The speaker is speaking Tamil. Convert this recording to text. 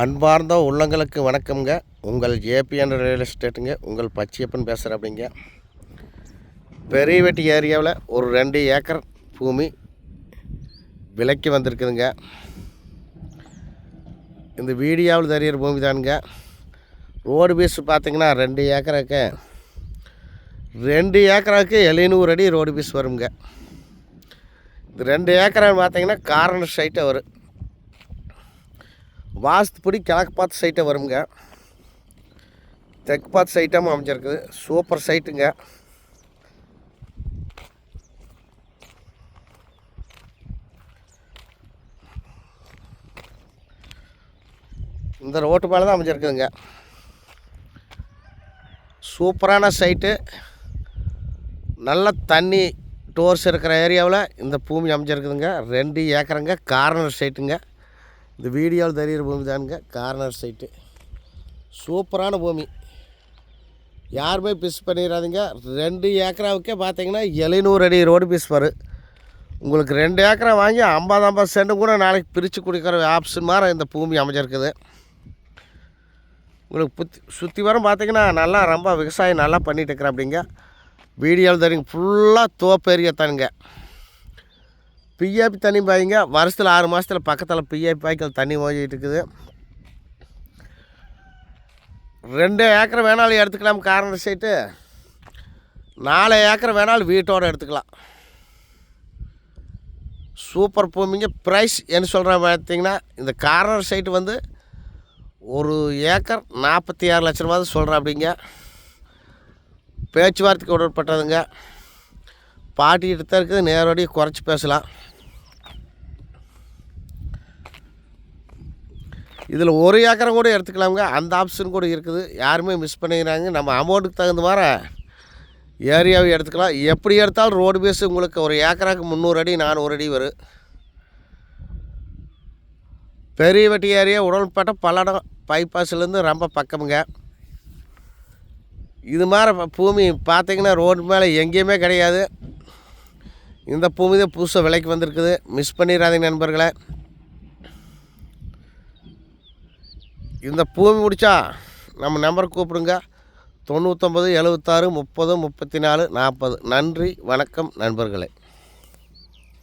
அன்பார்ந்த உள்ளங்களுக்கு வணக்கம்ங்க. உங்கள் ஏபிஎன் ரியல் எஸ்டேட்டுங்க. உங்கள் பச்சையப்பன் பேசுகிற அப்படிங்க. பெரியவெட்டி ஏரியாவில் ஒரு ரெண்டு ஏக்கர் பூமி விலைக்கு வந்திருக்குதுங்க. இந்த வீடியோவில் தெரியிற பூமி தானுங்க. ரோடு பீஸ் பார்த்தீங்கன்னா ரெண்டு ஏக்கருக்கு ரெண்டு ஏக்கராவுக்கு எழுநூறு அடி ரோடு பீஸ் வருங்க. இந்த ரெண்டு ஏக்கரான்னு பார்த்தீங்கன்னா கார்னர் சைட்டை வரும் வாஸ்துப்படி கிழக்கு பார்த்து சைட்டை வருங்க. தெற்கு பார்த்து சைட்டாகவும் அமைஞ்சிருக்குது. சூப்பர் சைட்டுங்க இந்த ரோட்டு மேலே தான் அமைஞ்சிருக்குதுங்க. சூப்பரான சைட்டு நல்ல தண்ணி டோர்ஸ் இருக்கிற ஏரியாவில் இந்த பூமி அமைஞ்சிருக்குதுங்க. ரெண்டு ஏக்கருங்க கார்னர் சைட்டுங்க இந்த வீடியோவில் தெரிகிற பூமி தானுங்க. கார்னர் சைட்டு சூப்பரான பூமி. யாருமே பிஸ் பண்ணிடாதீங்க ரெண்டு ஏக்கராவுக்கே பார்த்தீங்கன்னா எழுநூறு அடி ரோடு பீஸ் வரும் உங்களுக்கு ரெண்டு ஏக்கரா வாங்கி ஐம்பது ஐம்பது சென்ட் கூட நாளைக்கு பிரித்து கொடுக்குற ஆப்ஷன் மாதிரி இந்த பூமி அமைஞ்சிருக்குது. உங்களுக்கு புத்தி சுற்றி வரும் பார்த்தீங்கன்னா நல்லா ரொம்ப விவசாயம் நல்லா பண்ணிகிட்டு இருக்கிறேன் அப்படிங்க. வீடியோவில் தெரியுங்க ஃபுல்லாக தோப்பேரிய தானுங்க பிஏபி தண்ணி பாய்ங்க. வருஷத்தில் ஆறு மாதத்தில் பக்கத்தில் பிஏபி பாய்க்கள் தண்ணி ஓஞ்சிக்கிட்டு இருக்குது. ரெண்டு ஏக்கர் வேணாலும் எடுத்துக்கலாம். கார்னர் சைட்டு நாலு ஏக்கர் வேணாலும் வீட்டோடு எடுத்துக்கலாம். சூப்பர் பூமிங்க. ப்ரைஸ் என்ன சொல்கிறேன் பார்த்தீங்கன்னா இந்த கார்னர் சைட்டு வந்து ஒரு ஏக்கர் நாற்பத்தி ஆறு லட்ச ரூபா சொல்கிறேன் அப்படிங்க பேச்சுவார்த்தைக்கு உடற்பட்டதுங்க பாட்டிகிட்ட தான் இருக்குது. நேரடியாக குறைச்சி பேசலாம். இதில் ஒரு ஏக்கரம் கூட எடுத்துக்கலாமுங்க. அந்த ஆப்ஷன் கூட இருக்குது. யாருமே மிஸ் பண்ணிக்கிறாங்க. நம்ம அமௌண்ட்டுக்கு தகுந்த மாதிரி ஏரியாவை எடுத்துக்கலாம். எப்படி எடுத்தாலும் ரோடு பேஸ் உங்களுக்கு ஒரு ஏக்கராக்கு முந்நூறு அடி நானூறு அடி வரும். பெரிய வெட்டி ஏரியா உடல்பட்ட பல்லடம் பைபாஸ்லேருந்து ரொம்ப பக்கமுங்க. இது மாதிரி பூமி பார்த்தீங்கன்னா ரோடு மேலே எங்கேயுமே கிடையாது. இந்த பூமி தான் புதுசாக விலைக்கு வந்திருக்குது. மிஸ் பண்ணிடாதீங்க நண்பர்களே. இந்த பூமி முடித்தா நம்ம நம்பர் கூப்பிடுங்க. தொண்ணூற்றொம்பது எழுபத்தாறு முப்பது முப்பத்தி நாலு நாற்பது. நன்றி வணக்கம் நண்பர்களே.